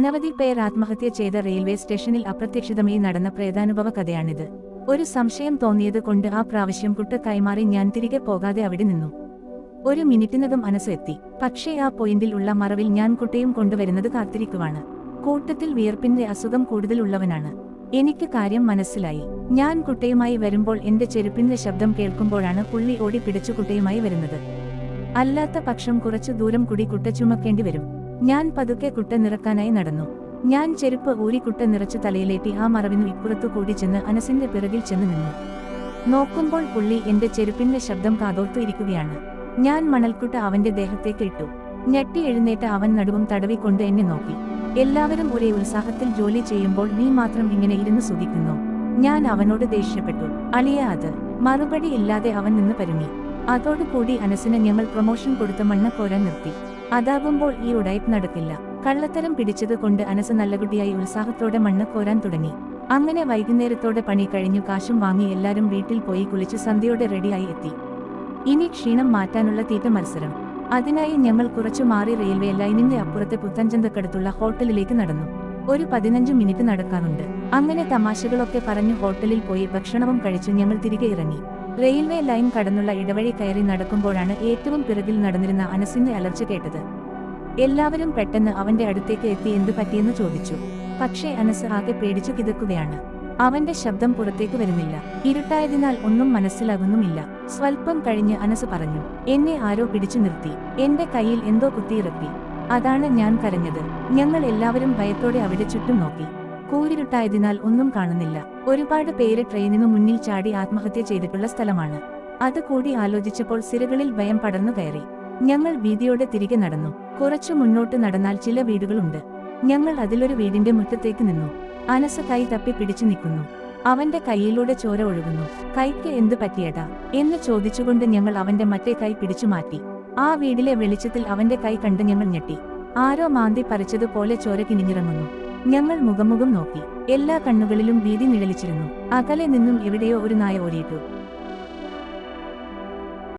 അനവധി പേർ ആത്മഹത്യ ചെയ്ത റെയിൽവേ സ്റ്റേഷനിൽ അപ്രത്യക്ഷിതമായി നടന്ന പ്രേതാനുഭവ കഥയാണിത്. ഒരു സംശയം തോന്നിയത് കൊണ്ട് ആ പ്രാവശ്യം കുട്ട കൈമാറി ഞാൻ തിരികെ പോകാതെ അവിടെ നിന്നു. ഒരു മിനിറ്റിനകം മനസ്സ് എത്തി. പക്ഷേ ആ പോയിന്റിൽ ഉള്ള മറവിൽ ഞാൻ കുട്ടയും കൊണ്ടുവരുന്നത് കാത്തിരിക്കുവാണ്. കൂട്ടത്തിൽ വിയർപ്പിന്റെ അസുഖം കൂടുതലുള്ളവനാണ്. എനിക്ക് കാര്യം മനസ്സിലായി. ഞാൻ കുട്ടയുമായി വരുമ്പോൾ എന്റെ ചെരുപ്പിന്റെ ശബ്ദം കേൾക്കുമ്പോഴാണ് പുള്ളി ഓടി പിടിച്ചു കുട്ടയുമായി വരുന്നത്. അല്ലാത്ത പക്ഷം കുറച്ചു ദൂരം കൂടി കുട്ട ചുമക്കേണ്ടി വരും. ഞാൻ പതുക്കെ കുട്ട നിറക്കാനായി നടന്നു. ഞാൻ ചെരുപ്പ് ഊരി കുട്ട നിറച്ച തലയിലേറ്റി ആ മറവിനു ഇപ്പുറത്തു കൂടി ചെന്ന് അനസിന്റെ പിറകിൽ ചെന്ന് നിന്നു. നോക്കുമ്പോൾ പുള്ളി എന്റെ ചെരുപ്പിന്റെ ശബ്ദം കാതോർത്തു ഇരിക്കുകയാണ്. ഞാൻ മണൽക്കുട്ട അവന്റെ ദേഹത്തേക്ക് ഇട്ടു. ഞെട്ടി എഴുന്നേറ്റ് അവൻ നടുവും തടവിക്കൊണ്ട് എന്നെ നോക്കി. എല്ലാവരും ഒരേ ഉത്സാഹത്തിൽ ജോലി ചെയ്യുമ്പോൾ നീ മാത്രം ഇങ്ങനെ ഇരുന്ന് സുഖിക്കുന്നു. ഞാൻ അവനോട് ദേഷ്യപ്പെട്ടു. അളിയ അത്. മറുപടി ഇല്ലാതെ അവൻ നിന്ന് പരുങ്ങി അതോടുകൂടി അനസിന് ഞങ്ങൾ പ്രൊമോഷൻ കൊടുത്ത മണ്ണ് കോരാൻ നിർത്തി. അതാകുമ്പോൾ ഈ ഉടൈപ്പ് നടക്കില്ല. കള്ളത്തരം പിടിച്ചത് കൊണ്ട് അനസ് നല്ലകുട്ടിയായി ഉത്സാഹത്തോടെ മണ്ണ് കോരാൻ തുടങ്ങി. അങ്ങനെ വൈകുന്നേരത്തോടെ പണി കഴിഞ്ഞു കാശും വാങ്ങി എല്ലാരും വീട്ടിൽ പോയി കുളിച്ച് സന്ധ്യയോടെ റെഡിയായി എത്തി. ഇനി ക്ഷീണം മാറ്റാനുള്ള തീറ്റ മത്സരം. അതിനായി ഞങ്ങൾ കുറച്ചു മാറി റെയിൽവേ ലൈനിന്റെ അപ്പുറത്തെ പുത്തഞ്ചന്തക്കടുത്തുള്ള ഹോട്ടലിലേക്ക് നടന്നു. ഒരു പതിനഞ്ച് മിനിറ്റ് നടക്കാറുണ്ട്. അങ്ങനെ തമാശകളൊക്കെ പറഞ്ഞു ഹോട്ടലിൽ പോയി ഭക്ഷണവും കഴിച്ചു ഞങ്ങൾ തിരികെ ഇറങ്ങി. റെയിൽവേ ലൈൻ കടന്നുള്ള ഇടവഴി കയറി നടക്കുമ്പോഴാണ് ഏറ്റവും പിറകിൽ നടന്നിരുന്ന അനസിന്റെ അലർച്ച കേട്ടത്. എല്ലാവരും പെട്ടെന്ന് അവന്റെ അടുത്തേക്ക് എത്തി എന്തു പറ്റിയെന്ന് ചോദിച്ചു. പക്ഷേ അനസ് ആകെ പേടിച്ചു കിതക്കുകയാണ്. അവന്റെ ശബ്ദം പുറത്തേക്ക് വരുന്നില്ല. ഇരുട്ടായതിനാൽ ഒന്നും മനസ്സിലാകുന്നുമില്ല. സ്വൽപ്പം കഴിഞ്ഞ് അനസ് പറഞ്ഞു എന്നെ ആരോ പിടിച്ചു നിർത്തി. എന്റെ കയ്യിൽ എന്തോ കുത്തിയിറക്കി. അതാണ് ഞാൻ കരഞ്ഞത്. ഞങ്ങൾ എല്ലാവരും ഭയത്തോടെ അവിടെ ചുറ്റും നോക്കി. കൂരിരുട്ടായതിനാൽ ഒന്നും കാണുന്നില്ല. ഒരുപാട് പേര് ട്രെയിനിനു മുന്നിൽ ചാടി ആത്മഹത്യ ചെയ്തിട്ടുള്ള സ്ഥലമാണ്. അത് കൂടി ആലോചിച്ചപ്പോൾ സിരകളിൽ ഭയം പടർന്നു കയറി. ഞങ്ങൾ വീതിയോടെ തിരികെ നടന്നു. കുറച്ചു മുന്നോട്ട് നടന്നാൽ ചില വീടുകളുണ്ട്. ഞങ്ങൾ അതിലൊരു വീടിന്റെ മുറ്റത്തേക്ക് നിന്നു. അനസ് കൈ തപ്പി പിടിച്ചു നിൽക്കുന്നു. അവന്റെ കൈയിലൂടെ ചോര ഒഴുകുന്നു. കൈക്ക് എന്ത് പറ്റിയടാ? എന്ന് ചോദിച്ചുകൊണ്ട് ഞങ്ങൾ അവന്റെ മറ്റേ കൈ പിടിച്ചു മാറ്റി. ആ വീടിലെ വെളിച്ചത്തിൽ അവന്റെ കൈ കണ്ട് ഞങ്ങൾ ഞെട്ടി. ആരോ മാന്തി പറിച്ചതുപോലെ ചോര കിനിഞ്ഞിറങ്ങുന്നു. ഞങ്ങൾ മുഖമുഖം നോക്കി. എല്ലാ കണ്ണുകളിലും ഭീതി നിഴലിച്ചിരുന്നു. അകലെ നിന്നും എവിടെയോ ഒരു നായ ഓടിയിട്ടു.